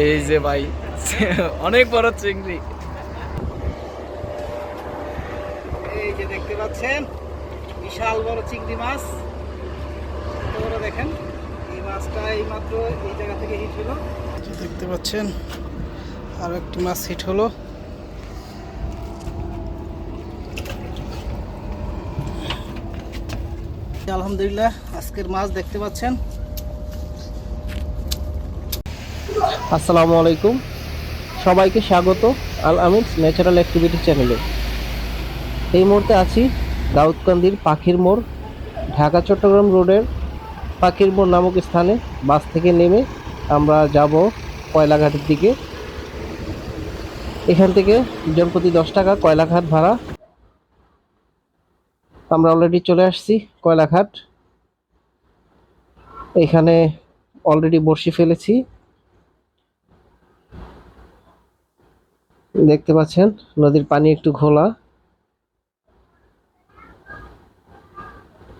এই যে ভাই, অনেক বড় চিংড়ি। এই যে দেখতে পাচ্ছেন, বিশাল বড় চিংড়ি মাছ। বড় দেখেন, এই মাছটা এই মাত্র এই জায়গা থেকে হিট হলো। দেখতে পাচ্ছেন, আরও একটি মাছ হিট হলো। আলহামদুলিল্লাহ, আজকের মাছ দেখতে পাচ্ছেন। আসসালামু আলাইকুম। সবাইকে স্বাগত আল আমিন ন্যাচারাল অ্যাক্টিভিটি চ্যানেলে। এই মুহূর্তে আছি দাউদকান্দির পাখির মোড়, ঢাকা, চট্টগ্রাম রোডের পাখির মোড় নামক স্থানে। বাস থেকে নেমে আমরা যাব কয়লাঘাটের দিকে। এখান থেকে জন প্রতি দশ টাকা কয়লাঘাট ভাড়া। আমরা অলরেডি চলে আসছি কয়লাঘাট। এখানে অলরেডি বসে ফেলেছি। দেখতে পাচ্ছেন, নদীর পানি একটু ঘোলা।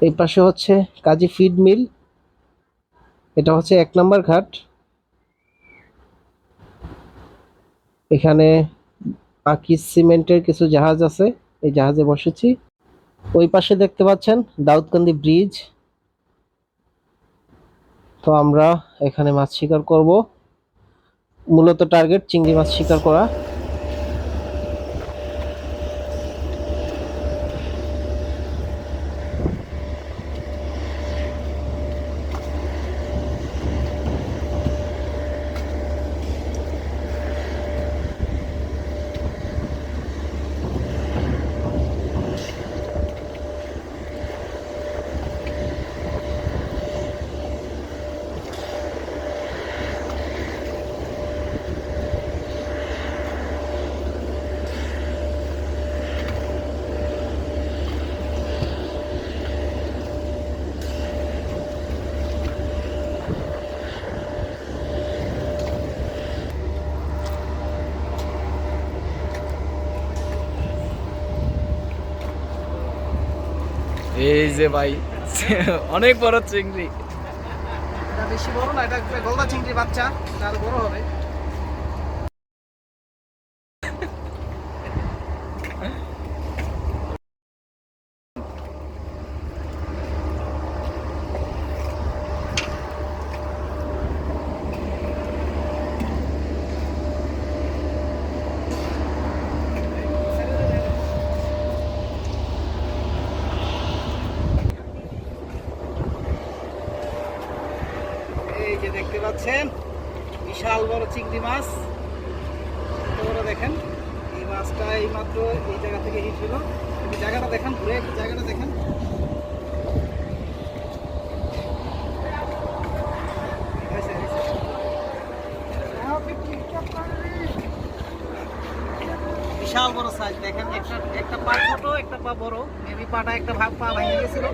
এই পাশে হচ্ছে কাজী ফিড মিল। এটা হচ্ছে এক নম্বর ঘাট। এখানে আকি সিমেন্টের কিছু জাহাজ আছে, এই জাহাজে বসেছি। ওই পাশে দেখতে পাচ্ছেন দাউদকান্দি ব্রিজ। তো আমরা এখানে মাছ শিকার করব। মূলত টার্গেট চিংড়ি মাছ শিকার করা। এই যে ভাই, অনেক বড় চিংড়ি। বেশি বড় না, এটা গলদা চিংড়ি বাচ্চা তার বড় হবে এই যে দেখতে পাচ্ছেন বিশাল বড় চিংড়ি মাছ। বড় দেখেন? এই মাছটা এই মাত্র এই জায়গা থেকে হিট হলো। জায়গাটা দেখেন, ঘুরে একটু জায়গাটা দেখেন। বিশাল বড় সাইজ দেখেন, একটা একটা পা ছোট, একটা পা বড়। মেবি পাটা একটা ভাগ পা ভেঙে গেছিল।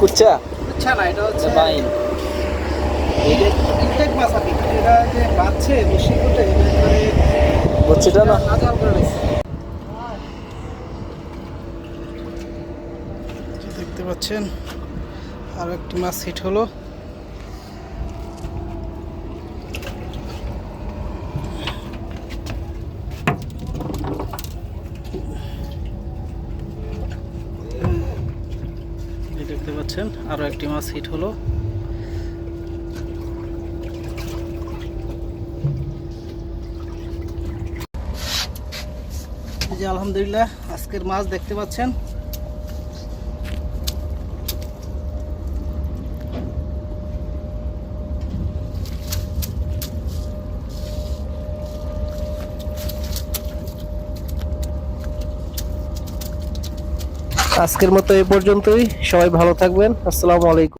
কুচ্চা বুঝছা না, এটা হচ্ছে বাইন। ইনটেক মাছ আর কি। এটা যে বাঁচছে বেশি করে এটা না? আজাল করে দেখতে পাচ্ছেন আর একটি মাছ হিট হলো এই দেখতে পাচ্ছেন আরও একটি মাছ হিট হলো। যে আলহামদুলিল্লাহ আজকের মাছ দেখতে পাচ্ছেন। আজকের মতো এ পর্যন্তই। সবাই ভালো থাকবেন। আসসালামু আলাইকুম।